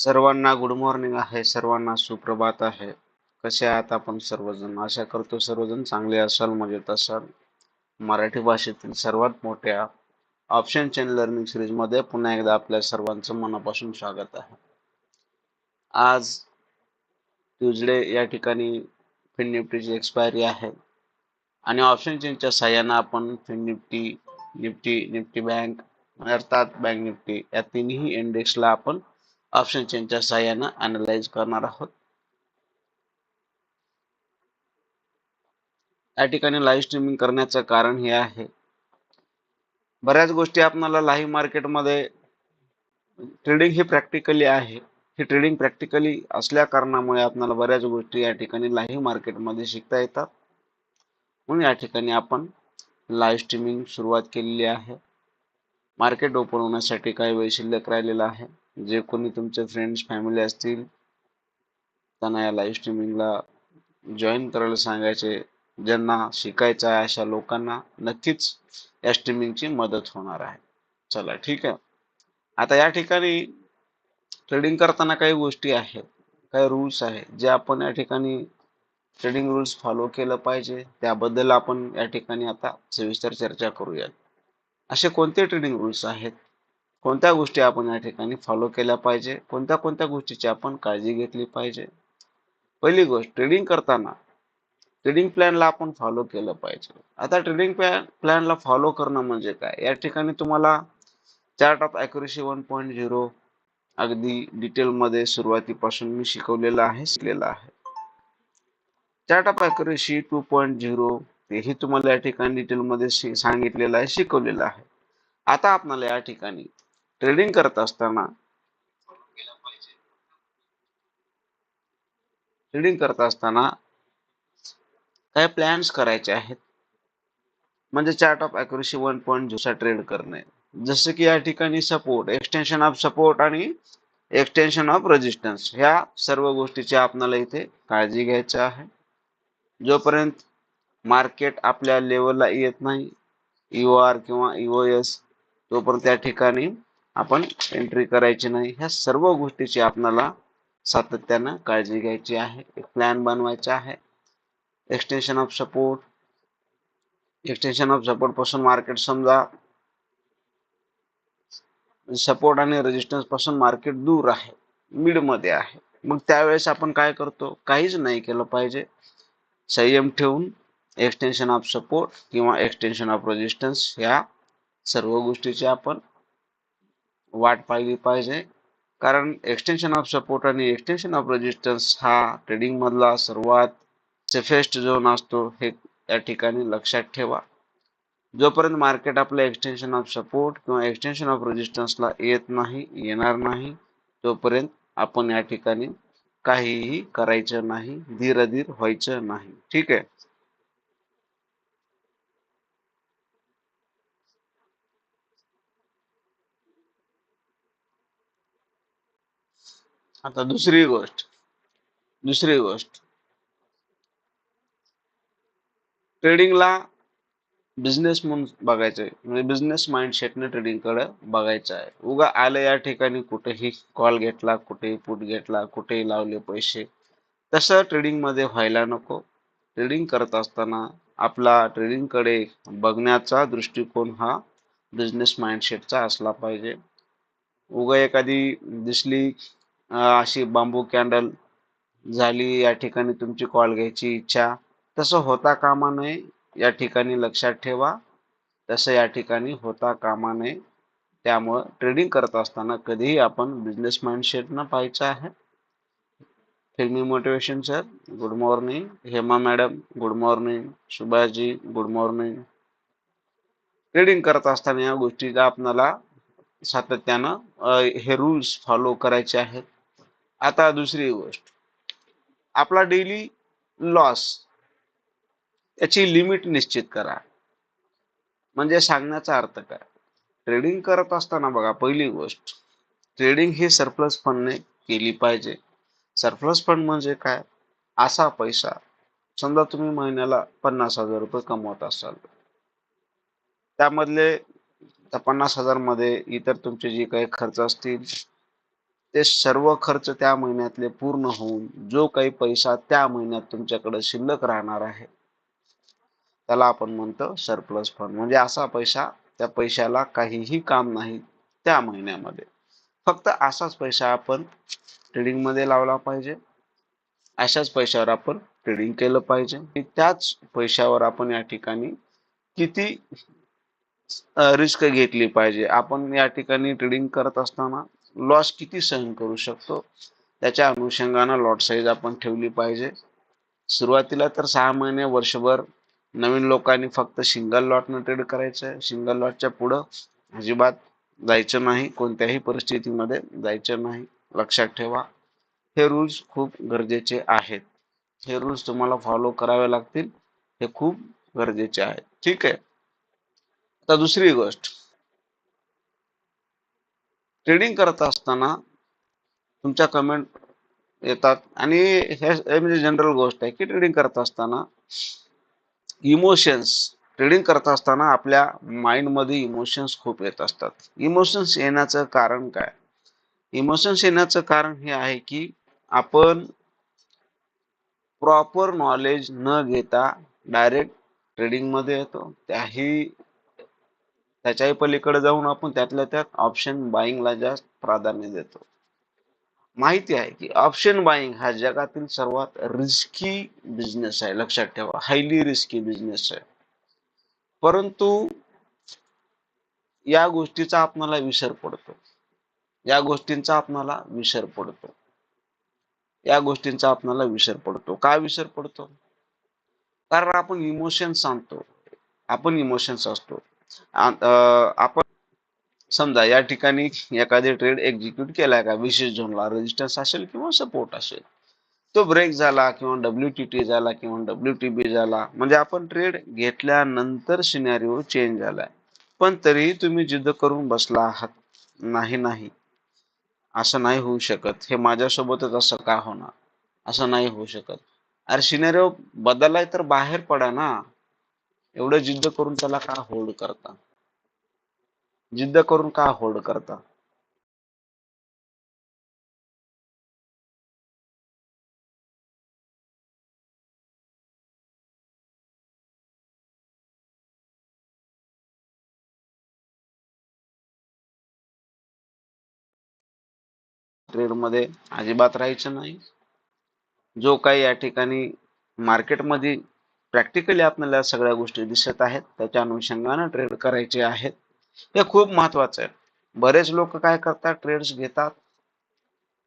सर्वांना good morning आहे सर्वांना सुप्रभात आहे. कसे आहात आपण सर्वजण? आशा करतो सर्वजण चांगले असाल मजेत असाल. मराठी भाषेतील सर्वात मोठ्या ऑप्शन चॅनल लर्निंग सिरीजमध्ये पुन्हा एकदा आपल्या सर्वांचं मनापासून स्वागत आहे. आज ट्युजडे या ठिकाणी फिन निफ्टीची एक्सपायरी आहे. आणि ऑप्शन चेनच्या सहाय्यानं आपण Fin Nifty Nifty Nifty bank अर्थात बँक निफ्टी या तिन्ही इंडेक्सला आपण ऑप्शन चेनच्या सहाय्यानं अनालाइज करणार आहोत. या ठिकाणी लाईव्ह स्ट्रीमिंग करण्याचं कारण हे आहे. बऱ्याच गोष्टी आपल्याला लाईव्ह मार्केटमध्ये ट्रेडिंग ही प्रॅक्टिकली आहे. ही ट्रेडिंग प्रॅक्टिकली असल्या कारणामुळे आपल्याला बऱ्याच गोष्टी या ठिकाणी लाईव्ह मार्केटमध्ये शिकता येतात. म्हणून या ठिकाणी आपण लाईव्ह स्ट्रीमिंग सुरुवात केलेली आहे. मार्केट ओपन होण्यासाठी काही वेळ शिल्लक राहिलेला आहे. जे कोणी तुमचे फ्रेंड्स फॅमिली असतील त्यांना या लाईव्ह स्ट्रीमिंगला जॉईन करायला सांगायचे. ज्यांना शिकायचं आहे अशा लोकांना नक्कीच या स्ट्रीमिंगची मदत होणार आहे. चला ठीक आहे. आता या ठिकाणी ट्रेडिंग करताना काही गोष्टी आहेत काही रूल्स आहेत जे आपण या ठिकाणी ट्रेडिंग रूल्स फॉलो केलं पाहिजे. त्याबद्दल आपण या ठिकाणी आता सविस्तर चर्चा करूयात. असे कोणते ट्रेडिंग रूल्स आहेत? कोणत्या गोष्टी आपण या ठिकाणी फॉलो केल्या पाहिजे? कोणत्या कोणत्या गोष्टीची आपण काळजी घेतली पाहिजे? पहिली गोष्ट ट्रेडिंग करताना ट्रेडिंग प्लॅनला आपण फॉलो केलं पाहिजे. आता ट्रेडिंग प्लॅन प्लॅनला फॉलो करणं म्हणजे काय? या ठिकाणी तुम्हाला chart of accuracy one point zero अगदी डिटेलमध्ये सुरुवातीपासून मी शिकवलेलं आहे शिकलेलं आहे. Chart of accuracy two point zero तेही तुम्हाला या ठिकाणी डिटेलमध्ये सांगितलेलं आहे शिकवलेलं आहे. आता आपल्याला या ठिकाणी ट्रेडिंग करत असताना ट्रेडिंग करत असताना काय प्लॅन्स करायचे आहेत? म्हणजे chart of accuracy one point झिरोचा trade करणे. जसं की या ठिकाणी सपोर्ट एक्सटेन्शन ऑफ सपोर्ट आणि एक्सटेन्शन ऑफ रेजिस्टन्स ह्या सर्व गोष्टीची आपल्याला इथे काळजी घ्यायची आहे. जोपर्यंत मार्केट आपल्या लेवलला येत नाही यू आर किंवा इओ एस तोपर्यंत त्या ठिकाणी आपण एंट्री करायची नाही. ह्या सर्व गोष्टीची आपल्याला सातत्यानं काळजी घ्यायची आहे. एक प्लॅन बनवायचा आहे. Extension of support extension of सपोर्टपासून market समजा. सपोर्ट आणि रेजिस्टन्सपासून मार्केट दूर आहे. मिडमध्ये आहे. मग त्यावेळेस आपण काय करतो? काहीच नाही केलं पाहिजे. संयम ठेवून एक्सटेन्शन ऑफ सपोर्ट किंवा एक्सटेन्शन ऑफ रेजिस्टन्स ह्या सर्व गोष्टीची आपण वाट पाहिली पाहिजे. कारण एक्सटेन्शन ऑफ सपोर्ट आणि एक्सटेन्शन ऑफ रेजिस्टन्स हा ट्रेडिंग मधला सर्वात सेफेस्ट झोन असतो हे या ठिकाणी लक्षात ठेवा. जोपर्यंत मार्केट आपलं एक्सटेन्शन ऑफ सपोर्ट किंवा एक्सटेन्शन ऑफ रेजिस्टन्सला येत नाही येणार नाही तोपर्यंत आपण या ठिकाणी काहीही करायचं नाही धीर धीर व्हायचं नाही. ठीक आहे? आता दुसरी गोष्ट. दुसरी गोष्ट. ट्रेडिंगला बिझनेस म्हणून बघायचं आहे म्हणजे बिझनेस माइंडसेटने ट्रेडिंगकडे बघायचं आहे. उगा आलं या ठिकाणी कुठेही कॉल घेतला कुठेही पुट घेतला कुठेही लावले पैसे. तसं ट्रेडिंगमध्ये व्हायला नको. ट्रेडिंग करत असताना आपला ट्रेडिंगकडे बघण्याचा दृष्टिकोन हा बिझनेस माइंडसेटचा असला पाहिजे. उगा एखादी दिसली अशी बांबू कॅन्डल झाली या ठिकाणी तुमची कॉल घ्यायची इच्छा. तसं होता कामा नये या ठिकाणी लक्षात ठेवा. तसं या ठिकाणी होता कामा नये. त्यामुळं ट्रेडिंग करत असताना कधीही आपण बिझनेस माइंडसेटनं पाहायचं आहे. Filmy motivation sir good morning Hema madam good morning Subhashji good morning trading करत असताना या गोष्टीचा आपल्याला सातत्यानं हे रूल्स फॉलो करायचे आहेत. आता दुसरी गोष्ट. आपला डेली लॉस याची लिमिट निश्चित करा. म्हणजे सांगण्याचा अर्थ काय? ट्रेडिंग करत असताना बघा पहिली गोष्ट ट्रेडिंग ही सरप्लस फंडने केली पाहिजे. सरप्लस फंड म्हणजे काय? असा पैसा समजा तुम्ही महिन्याला पन्नास हजार रुपये कमवत असाल. त्यामधले त्या पन्नास हजारमध्ये इतर तुमचे जे काही खर्च असतील ते सर्व खर्च त्या महिन्यातले पूर्ण होऊन जो काही पैसा त्या महिन्यात तुमच्याकडे शिल्लक राहणार आहे त्याला आपण म्हणतो सरप्लस फंड म्हणजे असा पैसा त्या पैशाला काहीही काम नाही त्या महिन्यामध्ये. फक्त असाच पैसा आपण ट्रेडिंगमध्ये लावला पाहिजे. अशाच पैशावर आपण ट्रेडिंग केलं पाहिजे. त्याच पैशावर आपण या ठिकाणी किती रिस्क घेतली पाहिजे. आपण या ठिकाणी ट्रेडिंग करत असताना लॉस किती सहन करू शकतो? त्याच्या अनुषंगानं लॉट साईज आपण ठेवली पाहिजे. सुरुवातीला तर सहा महिने वर्षभर नवीन लोकांनी फक्त सिंगल लॉटनं ट्रेड करायचं सिंगल लॉटच्या पुढं अजिबात जायचं नाही. कोणत्याही परिस्थितीमध्ये जायचं नाही. लक्षात ठेवा. हे रूल्स खूप गरजेचे आहेत. हे रूल्स तुम्हाला फॉलो करावे लागतील. हे खूप गरजेचे आहेत ठीक आहे. आता दुसरी गोष्ट. ट्रेडिंग करत असताना तुमच्या कमेंट येतात. आणि हे म्हणजे जनरल गोष्ट आहे की ट्रेडिंग करत असताना इमोशन्स ट्रेडिंग करत असताना आपल्या माइंडमध्ये इमोशन्स खूप येत असतात. इमोशन्स येण्याचं कारण काय? इमोशन्स येण्याचं कारण हे आहे की आपण प्रॉपर नॉलेज न घेता डायरेक्ट ट्रेडिंगमध्ये येतो. त्याही त्याच्याही पलीकडे जाऊन आपण त्यातल्या त्यात ऑप्शन बाईंगला जास्त प्राधान्य देतो. माहिती आहे की ऑप्शन बाईंग हा जगातील सर्वात रिस्की बिझनेस आहे. लक्षात ठेवा हायली रिस्की बिझनेस आहे. परंतु या गोष्टीचा आपणाला विसर पडतो. या गोष्टींचा आपणाला विसर पडतो. या गोष्टींचा आपणाला विसर पडतो. का विसर पडतो? कारण आपण इमोशन्स आणतो. आपण इमोशन्स असतो. आपण समजा या ठिकाणी एखादी ट्रेड एक्झिक्यूट केलाय का? विशेष झोनला रेजिस्टन्स असेल किंवा सपोर्ट असेल? तो ब्रेक झाला किंवा डब्ल्यू टी टी झाला किंवा डब्ल्यू टी बी झाला म्हणजे आपण ट्रेड घेतल्यानंतर सिनेरिओ चेंज झालाय. पण तरीही तुम्ही जिद्द करून बसला आहात. नाही नाही. असं नाही होऊ शकत. हे माझ्यासोबतच असं का होणार? असं नाही होऊ शकत. अरे सिनेरिओ बदललाय तर बाहेर पडा ना. एवढं जिद्द करून त्याला का होल्ड करता? जिद्द करून का होल्ड करता? ट्रेडमध्ये अजिबात राहायचं नाही. जो काही या ठिकाणी मार्केटमध्ये प्रॅक्टिकली आपल्याला सगळ्या गोष्टी दिसत आहेत. त्याच्या अनुषंगाने ट्रेड करायचे आहेत. हे खूप महत्वाचं आहे. बरेच लोक काय करतात? ट्रेड्स घेतात.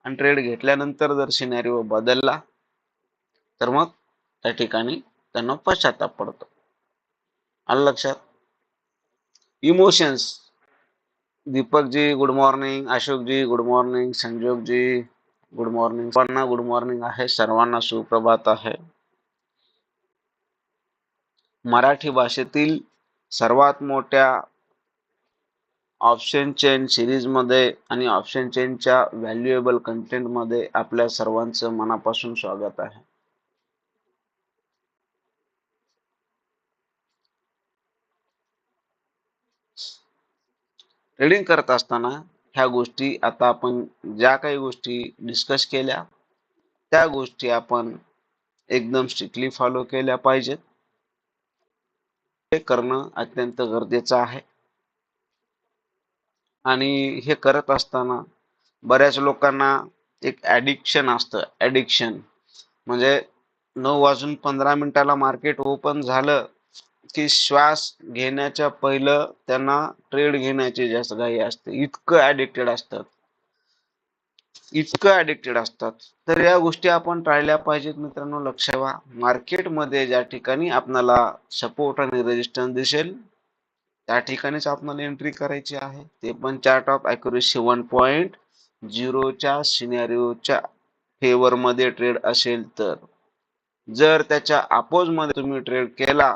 आणि ट्रेड घेतल्यानंतर जर सिनॅरिओ बदलला तर मग त्या ठिकाणी त्यांना पश्चाताप पडतो. आलं लक्षात? Emotions Deepak ji good morning Ashok ji good morning संजोगजी good morning सर्वांना गुड मॉर्निंग आहे. सर्वांना सुप्रभात आहे. मराठी भाषेतील सर्वात मोठ्या ऑप्शन चेन मध्ये आणि ऑप्शन चेनच्या व्हॅल्युएबलमध्ये आपल्या सर्वांचं मनापासून स्वागत आहे. ट्रेडिंग करत असताना ह्या गोष्टी आता आपण ज्या काही गोष्टी डिस्कस केल्या त्या गोष्टी आपण एकदम स्ट्रिक्टली फॉलो केल्या पाहिजेत. हे करणं अत्यंत गरजेचं आहे. आणि हे करत असताना बऱ्याच लोकांना एक ॲडिक्शन असतं. ॲडिक्शन म्हणजे नऊ वाजून पंधरा मिनिटाला मार्केट ओपन झालं की श्वास घेण्याच्या पहिलं त्यांना ट्रेड घेण्याची जास्त घाई असते. इतकं ॲडिक्टेड असतात. इतकं ॲडिक्टेड असतात. तर या गोष्टी आपण टाळल्या पाहिजेत मित्रांनो. लक्ष ठेवा. मार्केटमध्ये ज्या ठिकाणी आपल्याला सपोर्ट आणि रेजिस्टन्स दिसेल त्या ठिकाणीच आपणाला एंट्री करायची आहे. ते पण chart of accuracy one point झिरोच्या सिनेरिओच्या फेवरमध्ये ट्रेड असेल तर. जर त्याच्या अपोजमध्ये तुम्ही ट्रेड केला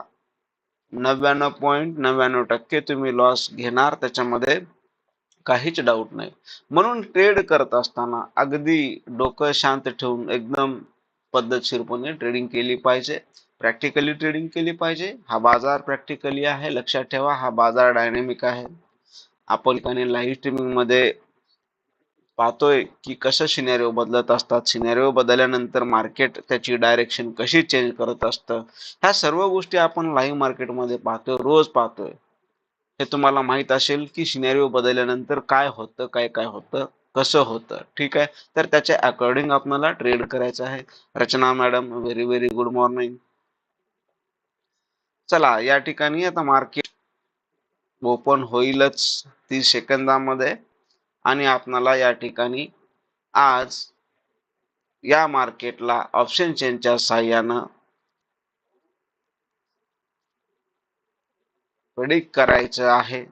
नव्याण्णव पॉईंट नव्याण्णव टक्के तुम्ही लॉस घेणार. त्याच्यामध्ये काहीच डाऊट नाही. म्हणून ट्रेड करत असताना अगदी डोकं शांत ठेवून एकदम पद्धतशीरपणे ट्रेडिंग केली पाहिजे. प्रॅक्टिकली ट्रेडिंग केली पाहिजे. हा बाजार प्रॅक्टिकली आहे. लक्षात ठेवा हा बाजार डायनेमिक आहे. आपण लाईव्ह स्ट्रीमिंगमध्ये पाहतोय की कसं सिनेरिओ बदलत असतात. सिनेरिओ बदलल्यानंतर मार्केट त्याची डायरेक्शन कशी चेंज करत असतं. ह्या सर्व गोष्टी आपण लाईव्ह मार्केटमध्ये पाहतोय रोज पाहतोय. हे तुम्हाला माहीत असेल की सिनेरिओ बदलल्यानंतर काय होतं काय काय होतं कसं होतं ठीक आहे? तर त्याच्या अकॉर्डिंग आपल्याला ट्रेड करायचं आहे. Rachna madam very very good morning चला या ठिकाणी आता मार्केट ओपन होईलच तीस सेकंदामध्ये. आणि आपणाला या ठिकाणी आज या मार्केटला ऑप्शन चेनच्या सहाय्यानं प्रेडिक्ट करायचं आहे.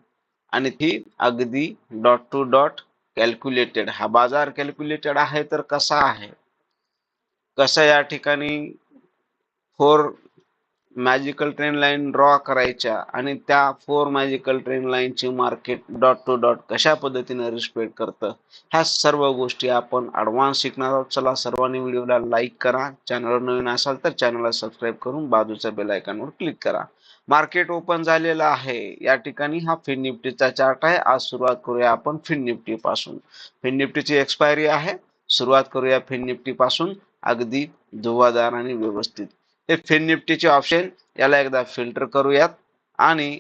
आणि ती अगदी डॉट टू डॉट कॅल्क्युलेटेड हा बाजार कॅल्क्युलेटेड आहे तर कसा आहे? कसं या ठिकाणी four magical trend line draw करायच्या आणि त्या फोर मॅजिकल ट्रेन लाईनची मार्केट डॉट टू डॉट कशा पद्धतीने रिस्पेक्ट करतं? ह्या सर्व गोष्टी आपण ॲडव्हान्स शिकणार आहोत. चला सर्वांनी व्हिडिओला लाईक करा. चॅनलवर नवीन असाल तर चॅनलला सबस्क्राईब करून बाजूच्या बेल आयकॉनवर क्लिक करा. मार्केट ओपन झालेलं आहे. या ठिकाणी हा फिन निफ्टीचा चार्ट आहे. आज सुरुवात करूया आपण फिन निफ्टी पासून फिन निफ्टीची एक्सपायरी आहे. सुरुवात करूया फिन निफ्टी पासून अगदी धुवादार आणि व्यवस्थित. हे फिन निफ्टीचे ऑप्शन याला एकदा फिल्टर करूयात. आणि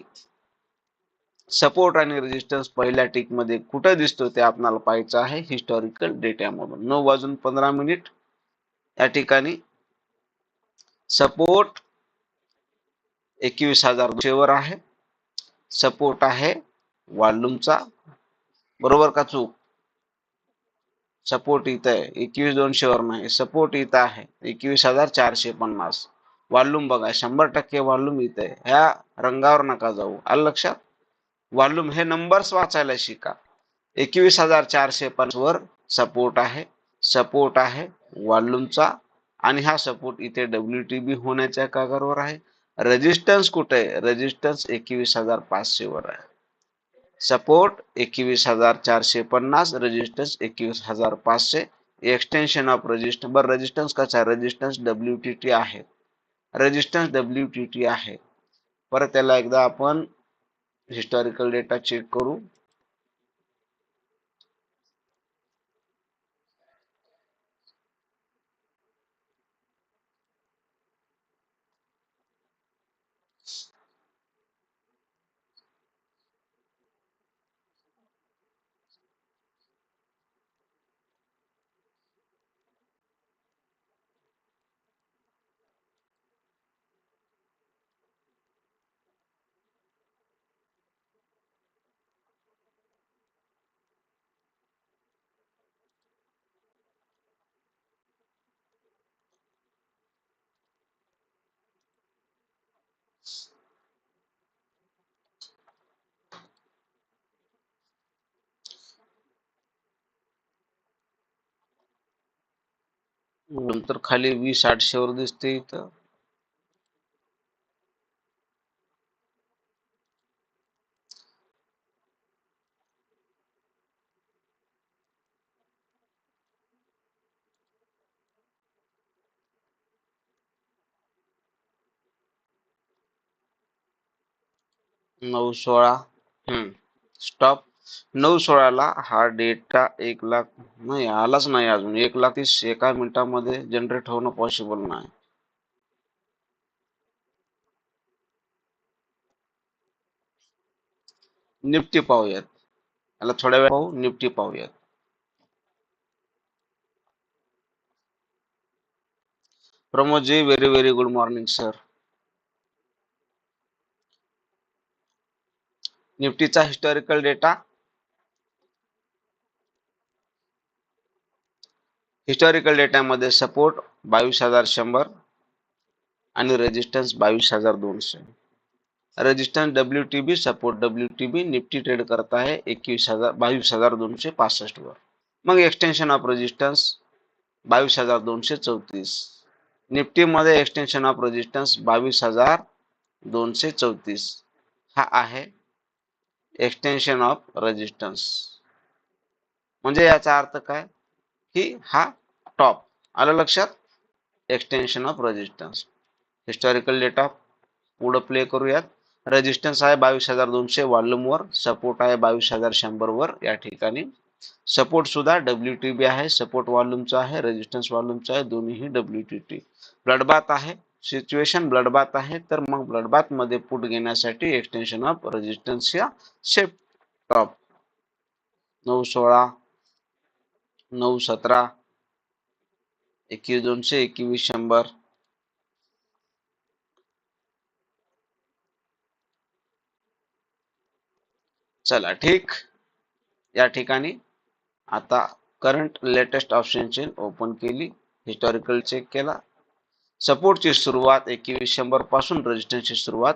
सपोर्ट आणि रेजिस्टन्स पहिल्या टिकमध्ये कुठं दिसतो ते आपल्याला पाहायचं आहे हिस्टॉरिकल डेट्यामधून नऊ वाजून पंधरा मिनिट. या ठिकाणी सपोर्ट एकवीस हजार दोनशेवर आहे. सपोर्ट आहे. वॉल्यूमचा बरोबर का चूक? सपोर्ट इथं आहे. एकवीस दोनशेवर नाही. सपोर्ट इथं आहे. एकवीस हजार चारशे पन्नास. वॉल्यूम बघा शंभर टक्के वॉल्यूम इथं आहे. ह्या रंगावर नका जाऊ. आलं लक्षात? वॉल्यूम हे नंबर्स वाचायला शिका. एकवीस हजार चारशे पन्नास वर सपोर्ट आहे. सपोर्ट आहे. वॉल्यूमचा आणि हा सपोर्ट इथे डब्ल्यू टी बी होण्याच्या कागावर आहे. रेजिस्टन्स कुठे? आहे रेजिस्टन्स एकवीस हजार पाचशे वर आहे. सपोर्ट एकवीस हजार चारशे पन्नास रेजिस्टन्स एकवीस हजार पाचशे. एक्सटेन्शन ऑफ रेजिस्टन्स बरं रेजिस्टन्स कसा आहे? रेजिस्टन्स डब्ल्यू टी टी आहे. रेजिस्टन्स डब्ल्यू टी टी आहे. परत त्याला एकदा आपण हिस्टॉरिकल डेटा चेक करू. नंतर खाली वीस आठशे वर दिसते इथं. नऊ सोळा. हम्म. स्टॉप नऊ सोळाला हा डेटा एक लाख नाही आलाच नाही अजून. एक लाख तीस एका मिनिटामध्ये जनरेट होणं पॉसिबल नाही. निफ्टी पाहूयात. याला थोड्या वेळ पाहू निफ्टी पाहूयात. Pramod ji very very good morning sir निफ्टीचा historical data historical डेटामध्ये सपोर्ट बावीस हजार शंभर आणि रेजिस्टन्स बावीस हजार दोनशे. Resistance W T B support W T B Nifty trade करत आहे एकवीस हजार बावीस हजार दोनशे पासष्ट वर. मग एक्सटेन्शन ऑफ रेजिस्टन्स बावीस हजार दोनशे चौतीस. निफ्टीमध्ये एक्सटेन्शन ऑफ रेजिस्टन्स बावीस हजार दोनशे चौतीस. हा आहे एक्सटेन्शन ऑफ रेजिस्टन्स म्हणजे याचा अर्थ काय? ही हा टॉप आलं लक्षात? Extension of resistance historical data पुढं प्ले करूयात. रेजिस्टन्स आहे बावीस हजार दोनशे वॉल्यूमवर सपोर्ट आहे बावीस हजार शंभर वर या ठिकाणी सपोर्ट सुद्धा डब्ल्यू टी बी आहे. सपोर्ट वॉल्यूमचा आहे रेजिस्टन्स वॉल्यूमचा आहे. दोन्हीही डब्ल्यू टी टी ब्लडबाथ आहे. सिच्युएशन ब्लडबाथ आहे. तर मग ब्लडबाथमध्ये पुट घेण्यासाठी एक्सटेन्शन ऑफ रेजिस्टन्स या शेप टॉप नऊ सोळा नऊ सतरा एकवीस दोनशे एकवीस शंभर. चला ठीक. या ठिकाणी आता current latest option chain open केली हिस्टॉरिकल चेक केला. सपोर्टची सुरुवात एकवीस शंभरपासून रजिस्टन्सची सुरुवात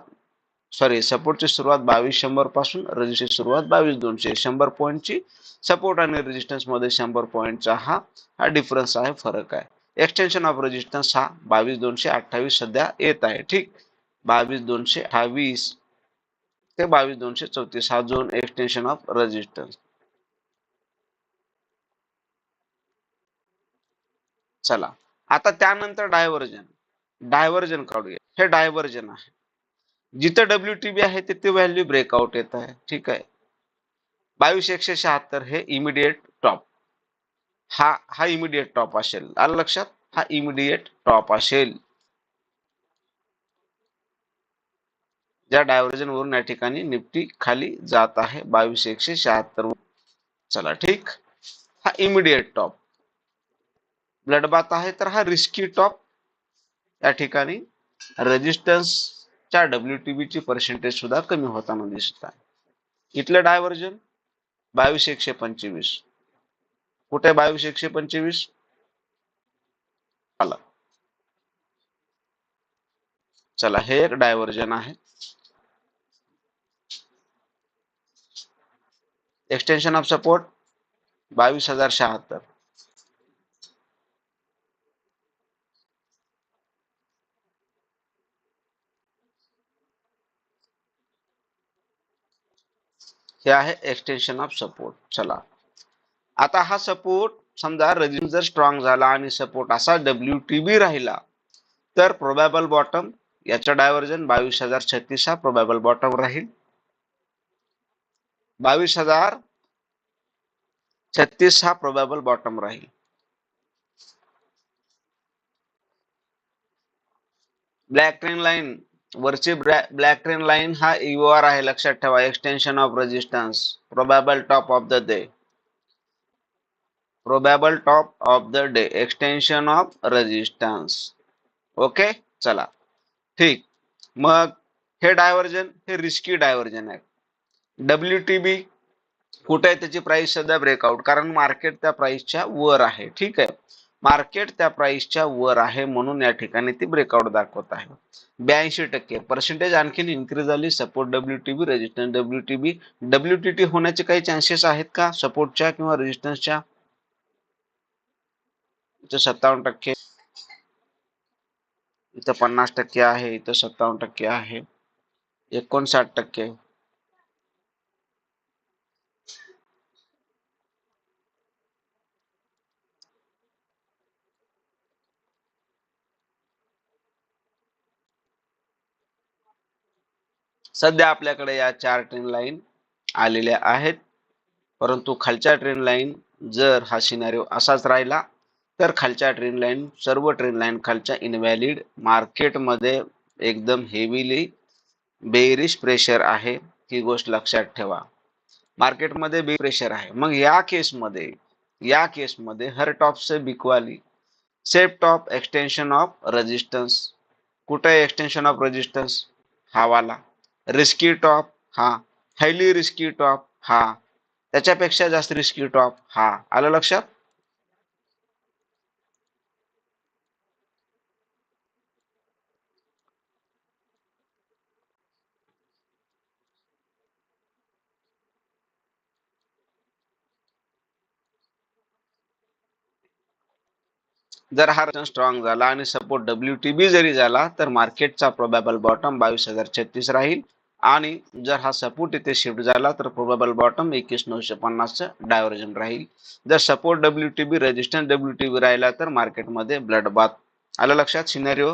सॉरी सपोर्टची सुरुवात बावीस शंभरपासून रजिस्टर सुरुवात बावीस दोनशे. शंभर पॉईंटची सपोर्ट आणि रेजिस्टन्समध्ये शंभर पॉईंटचा हा हा डिफरन्स आहे फरक आहे. एक्सटेन्शन ऑफ रेजिस्टन्स हा बावीस दोनशे अठ्ठावीस सध्या येत आहे ठीक? बावीस दोनशे अठ्ठावीस ते बावीस दोनशे चौतीस हा झोन एक्सटेन्शन ऑफ रेजिस्टन्स चला. आता त्यानंतर डायव्हर्जन डायव्हर्जन काढूया. हे डायव्हर्जन आहे. जिथं डब्ल्यू टी बी आहे तिथे व्हॅल्यू ब्रेकआउट येत आहे. ठीक आहे? बावीस, एकशे शहात्तर हे इमिडिएट टॉप हा हा इमिडिएट टॉप असेल. आलं लक्षात? हा इमिडिएट टॉप असेल. ज्या डायव्हर्जन वरून या ठिकाणी निफ्टी खाली जात आहे. बावीस, एकशे शहात्तर चला, ठीक? हा इमिडिएट टॉप ब्लडबाथ आहे तर हा रिस्की टॉप या ठिकाणी च्या डब्ल्यू टी बी ची पर्सेंटेज सुद्धा कमी होताना दिसत आहे. इथलं डायव्हर्जन बावीस एकशे पंचवीस. कुठे बावीस एकशे पंचवीस? आला. चला हे एक डायव्हर्जन आहे. एक्सटेन्शन ऑफ सपोर्ट बावीस हजार शहात्तर. हे आहे एक्सटेन्शन ऑफ सपोर्ट चला. आता हा सपोर्ट समजा रेजिम जर स्ट्रॉंग झाला आणि सपोर्ट असा डब्ल्यू टी बी राहिला तर प्रोबॅबल बॉटम याचं डायव्हर्जन बावीस हजार छत्तीस हा प्रोबॅबल बॉटम राहील. बावीस हजार छत्तीस हा प्रोबॅबल बॉटम राहील. ब्लॅक ट्रेन लाईन वरची ब्लॅक ट्रेन लाईन हा युआर आहे लक्षात ठेवा. Extension of resistance probable top of the day probable top of the day extension of resistance okay चला. ठीक. मग हे डायव्हर्जन हे रिस्की डायव्हर्जन आहे. डब्ल्यू टी बी कुठे आहे त्याची प्राइस सध्या ब्रेकआउट कारण मार्केट त्या प्राइसच्या वर आहे. ठीक आहे? मार्केट त्या प्राइसच्या वर आहे म्हणून या ठिकाणी ती ब्रेकआउट दाखवत आहे. ब्याऐंशी टक्के. पर्सेंटेज आणखीन इन्क्रीज झाली. Support W T B resistance W T B W T T होण्याचे काही चान्सेस आहेत का? सपोर्टच्या किंवा रेजिस्टन्सच्या इथं सत्तावन्न टक्के. इथं पन्नास टक्के आहे. इथं सत्तावन्न टक्के आहे. एकोणसाठ टक्के. सध्या आपल्याकडे या चार ट्रेन लाईन आलेल्या आहेत. परंतु खालच्या ट्रेन लाईन जर हा सिनारिओ असाच राहिला तर खालच्या ट्रेन लाईन सर्व ट्रेन लाईन खालच्या इनव्हॅलिड मार्केटमध्ये एकदम हेवीली बेरिश प्रेशर आहे. ही गोष्ट लक्षात ठेवा. मार्केटमध्ये बे प्रेशर आहे. मग या केसमध्ये या केसमध्ये हर टॉप से बिकवाली. Safe top extension of resistance कुठे एक्सटेन्शन ऑफ रेजिस्टन्स हा वाला. रिस्की टॉप हा. हायली रिस्की टॉप हा. त्याच्यापेक्षा जास्त रिस्की टॉप हा. आलं लक्षात? जर हा स्ट्रॉंग झाला आणि सपोर्ट डब्ल्यू टी बी जरी झाला तर मार्केटचा प्रोबॅबल बॉटम बावीस हजार छत्तीस राहील. आणि जर हा सपोर्ट इथे शिफ्ट झाला तर प्रोबेबल बॉटम एकवीस नऊशे पन्नासचं डायव्हर्जन राहील. जर support W T B resistance W T B राहिला तर मार्केटमध्ये ब्लड बाथ आलं लक्षात सिनेरिओ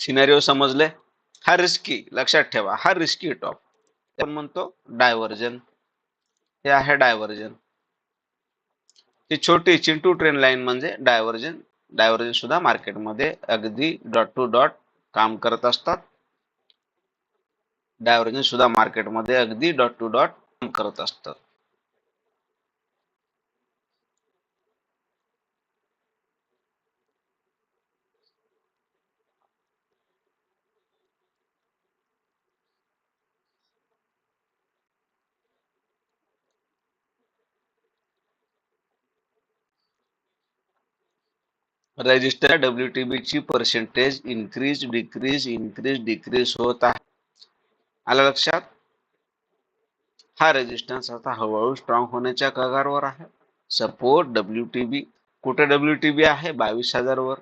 सिनेरिओ समजले? हा रिस्की लक्षात ठेवा हा रिस्की टॉप आपण म्हणतो डायव्हर्जन हे आहे डायव्हर्जन ही छोटी चिंटू ट्रेन लाईन म्हणजे डायव्हर्जन डायव्हर्जन सुद्धा मार्केटमध्ये अगदी डॉट टू डॉट काम करत असतात. डायव्हर्जन सुद्धा मार्केटमध्ये अगदी डॉट टू डॉट काम करत असतात रजिस्टर बी ची percentage increase decrease increase decrease होत आहे. आलं लक्षात? हा रेजिस्टन्स आता हळूहळू स्ट्रॉंग होण्याच्या कगारवर आहे. सपोर्ट डब्ल्यू टी बी कुठे डब्ल्यू टी बी आहे? बावीस हजार वर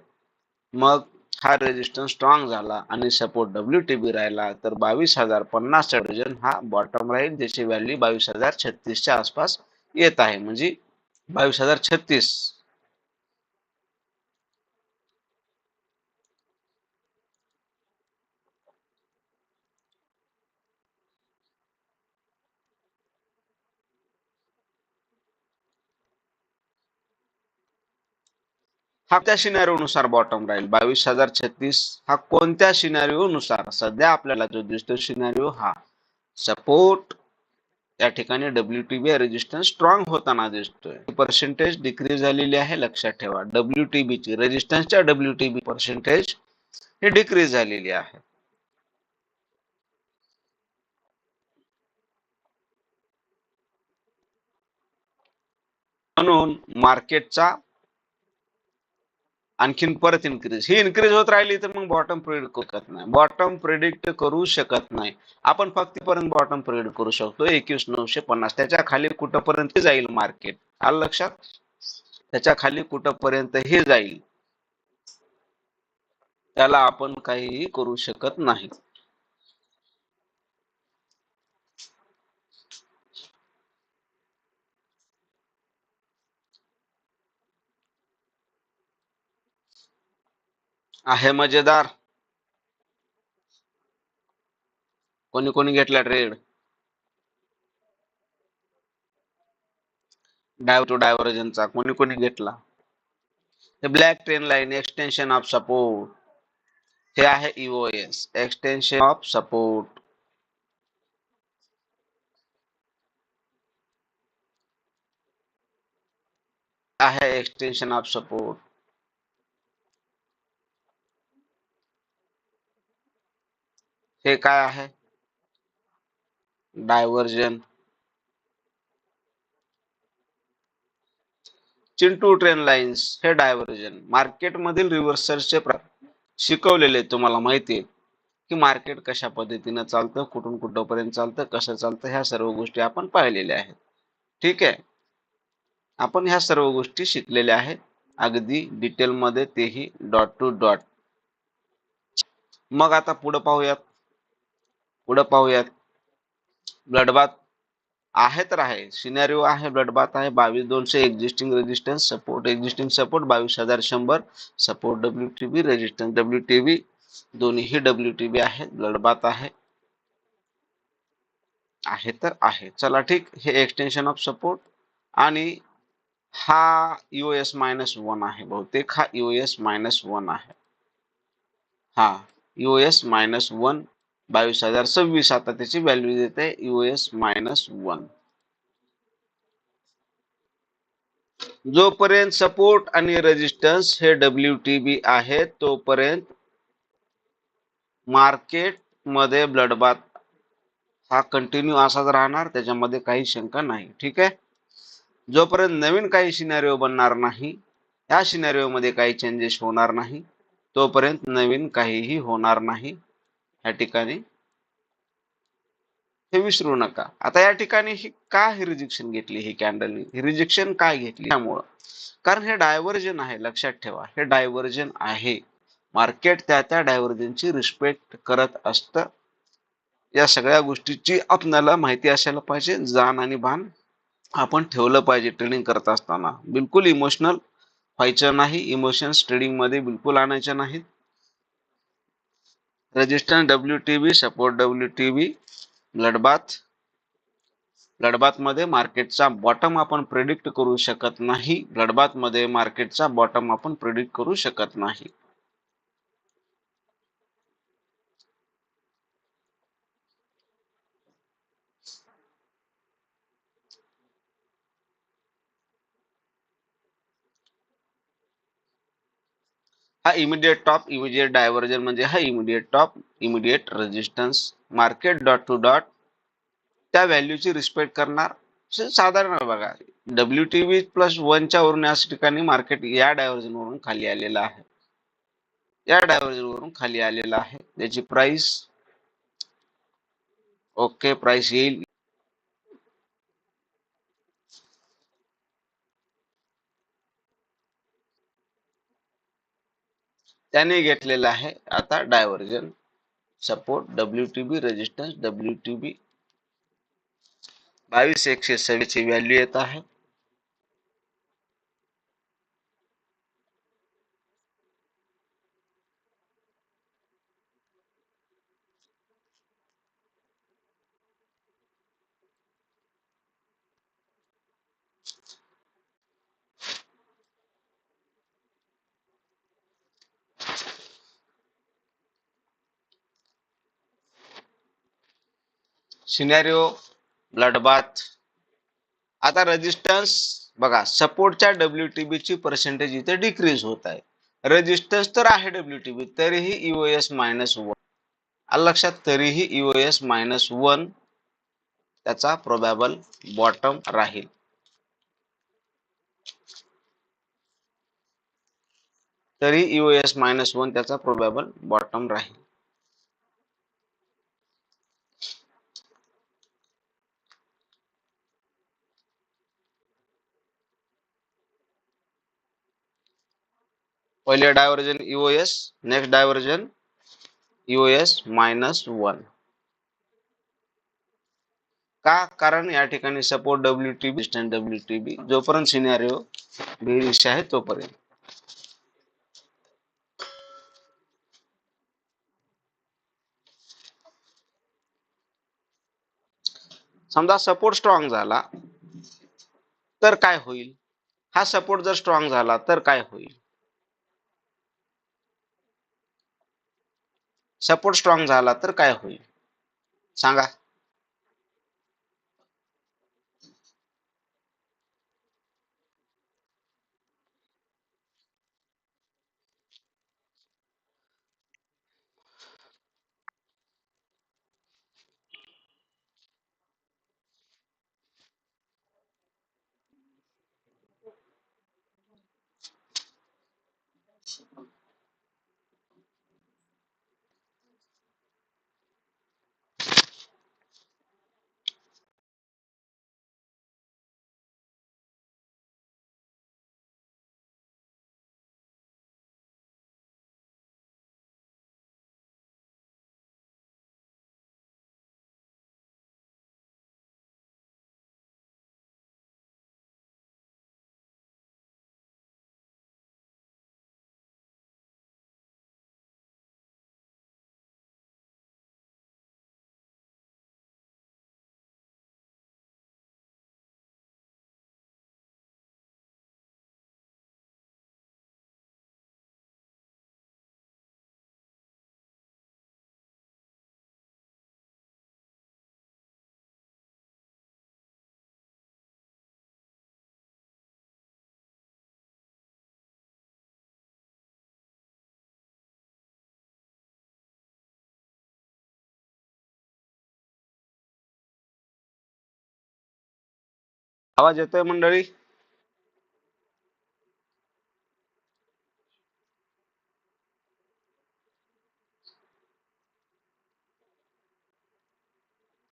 मग हा रेजिस्टन्स स्ट्रॉंग झाला आणि सपोर्ट डब्ल्यू टी बी राहिला तर बावीस हजार पन्नास डझन हा बॉटम राहील ज्याची व्हॅल्यू बावीस हजार छत्तीसच्या आसपास येत आहे. म्हणजे बावीस हजार छत्तीस. हा त्या सिनारिओ नुसार बॉटम राहील? बावीस हजार छत्तीस हा कोणत्या सिनारिओ नुसार? सध्या आपल्याला जो दिसतो सिनारिओ हा सपोर्ट या ठिकाणी W T B resistance strong होताना दिसतोय. पर्सेंटेज डिक्रीज झालेली आहे लक्षात ठेवा. डब्ल्यू टी बी ची रेजिस्टन्सच्या डब्ल्यू टी बी पर्सेंटेज ही डिक्रीज झालेली आहे. म्हणून मार्केटचा आणखीन परत इन्क्रीज ही इन्क्रीज होत राहिली तर मग बॉटम प्रिडिक्ट करू शकत नाही. बॉटम प्रिडिक्ट करू शकत नाही. आपण फक्त पर्यंत बॉटम प्रिडिक्ट करू शकतो. एकवीस नऊशे पन्नास. त्याच्याखाली कुठपर्यंत जाईल मार्केट आलं लक्षात? त्याच्याखाली कुठपर्यंत हे जाईल? त्याला आपण काहीही करू शकत नाही. आहे मजेदार. कोणी कोणी घेतला ट्रेड डायव टू डायव्हर्जनचा कोणी कोणी घेतला? हे black trend line extension of support हे आहे इओएस एक्सटेन्शन ऑफ सपोर्ट आहे एक्सटेन्शन ऑफ सपोर्ट हे काय आहे? डायव्हर्जन चिंटू ट्रेन लाईन्स हे डायव्हर्जन मार्केटमधील मधील रिव्हर्सलचे शिकवलेले तुम्हाला माहिती आहे की मार्केट कशा पद्धतीनं चालतं कुठून कुठंपर्यंत चालतं कसं चालतं ह्या सर्व गोष्टी आपण पाहिलेल्या आहेत. ठीक आहे? आपण ह्या सर्व गोष्टी शिकलेल्या आहेत. अगदी डिटेलमध्ये तेही डॉट टू डॉट मग आता पुढं पाहूयात. पुढं पाहूयात. ब्लडबाथ आहे तर आहे. सिनेरिओ आहे ब्लडबाथ आहे. बावीस दोनशे existing resistance support existing support बावीस हजार शंभर support W T B resistance W T B दोन्हीही डब्ल्यू टी बी आहे. ब्लडबाथ आहे. आहे तर आहे. चला ठीक हे एक्सटेन्शन ऑफ सपोर्ट आणि हा युएस मायनस वन आहे. बहुतेक हा युएस मायनस वन आहे. हा युएस मायनस वन बावीस हजार सव्वीस आता त्याची व्हॅल्यू देते युएस मायनस वन जोपर्यंत सपोर्ट आणि रेजिस्टन्स हे डब्ल्यू टी बी आहे तोपर्यंत मार्केटमध्ये ब्लडबाथ हा कंटिन्यू असाच राहणार त्याच्यामध्ये काही शंका नाही. ठीक आहे? जोपर्यंत नवीन काही सिनॅरिओ बनणार नाही या सिनॅरिओ मध्ये काही चेंजेस होणार नाही तोपर्यंत नवीन काहीही होणार नाही. या ठिकाणी. हे विसरू नका. आता या ठिकाणी ही का ही रिजेक्शन घेतली ही कॅन्डलनी ही रिजेक्शन काय घेतली? त्यामुळं कारण हे डायव्हर्जन आहे लक्षात ठेवा. हे डायव्हर्जन आहे. मार्केट त्या त्या डायव्हर्जनची रिस्पेक्ट करत असतं. या सगळ्या गोष्टीची आपल्याला माहिती असायला पाहिजे. जाण आणि भान आपण ठेवलं पाहिजे ट्रेडिंग करत असताना. बिलकुल इमोशनल व्हायचं नाही. इमोशन्स ट्रेडिंगमध्ये बिलकुल आणायचे नाहीत. Resistance W T B support W T B लडबात ब्लडबाथमध्ये मार्केटचा बॉटम आपण प्रिडिक्ट करू शकत नाही. ब्लडबाथमध्ये मार्केटचा बॉटम आपण प्रिडिक्ट करू शकत नाही. हा इमिडिएट टॉप इमिडिएट डायव्हर्जन म्हणजे हा immediate top immediate resistance market dot two dot त्या व्हॅल्यूची रिस्पेक्ट करणार. साधारण बघा डब्ल्यू टी व्ही प्लस वनच्या वरून या ठिकाणी मार्केट या डायव्हर्जन वरून खाली आलेला आहे. या डायव्हर्जन वरून खाली आलेलं आहे. त्याची प्राइस ओके प्राइस येईल. त्याने घेतलेलं आहे आता divergence support W T B resistance W T B बावीस एकशे सव्वीसची व्हॅल्यू येत आहे. सिनॅरिओ ब्लडबाथ आता रेजिस्टन्स बघा सपोर्टच्या डब्ल्यू टी बी ची पर्सेंटेज इथे डिक्रीज होत आहे. रेजिस्टन्स तर आहे डब्ल्यू टी बी तरीही ईओएस मायनस वन लक्षात? तरीही ईओएस मायनस वन त्याचा प्रोबॅबल बॉटम राहील. तरी ईओएस मायनस वन त्याचा प्रोबॅबल बॉटम राहील. पहिले divergence EOS next divergence EOS minus one का? कारण या ठिकाणी support W T B W T B जोपर्यंत सिनेरिओ बेरिश आहे तोपर्यंत. समजा सपोर्ट स्ट्रॉंग झाला तर काय होईल? हा सपोर्ट जर स्ट्रॉंग झाला तर काय होईल? सपोर्ट स्ट्रॉंग झाला तर काय होईल? सांगा. आवाज येतोय मंडळी?